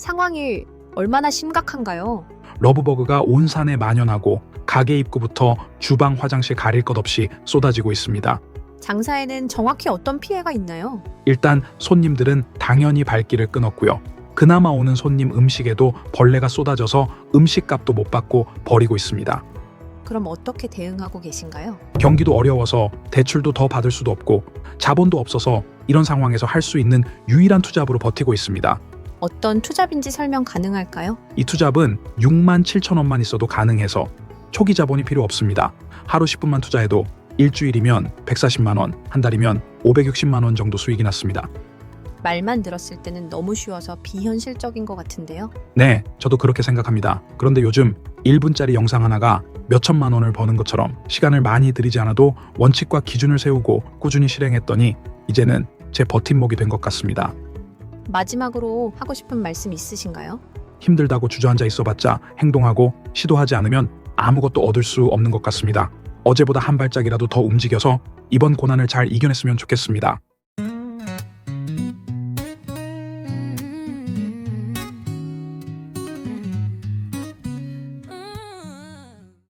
상황이 얼마나 심각한가요? 러브버그가 온 산에 만연하고 가게 입구부터 주방, 화장실 가릴 것 없이 쏟아지고 있습니다. 장사에는 정확히 어떤 피해가 있나요? 일단 손님들은 당연히 발길을 끊었고요. 그나마 오는 손님 음식에도 벌레가 쏟아져서 음식값도 못 받고 버리고 있습니다. 그럼 어떻게 대응하고 계신가요? 경기도 어려워서 대출도 더 받을 수도 없고 자본도 없어서 이런 상황에서 할 수 있는 유일한 투잡으로 버티고 있습니다. 어떤 투잡인지 설명 가능할까요? 이 투잡은 6만 7천 원만 있어도 가능해서 초기 자본이 필요 없습니다. 하루 10분만 투자해도 일주일이면 140만 원, 한 달이면 560만 원 정도 수익이 났습니다. 말만 들었을 때는 너무 쉬워서 비현실적인 것 같은데요. 네, 저도 그렇게 생각합니다. 그런데 요즘 1분짜리 영상 하나가 몇천만 원을 버는 것처럼 시간을 많이 들이지 않아도 원칙과 기준을 세우고 꾸준히 실행했더니 이제는 제 버팀목이 된 것 같습니다. 마지막으로 하고 싶은 말씀 있으신가요? 힘들다고 주저앉아 있어봤자 행동하고 시도하지 않으면 아무것도 얻을 수 없는 것 같습니다. 어제보다 한 발짝이라도 더 움직여서 이번 고난을 잘 이겨냈으면 좋겠습니다.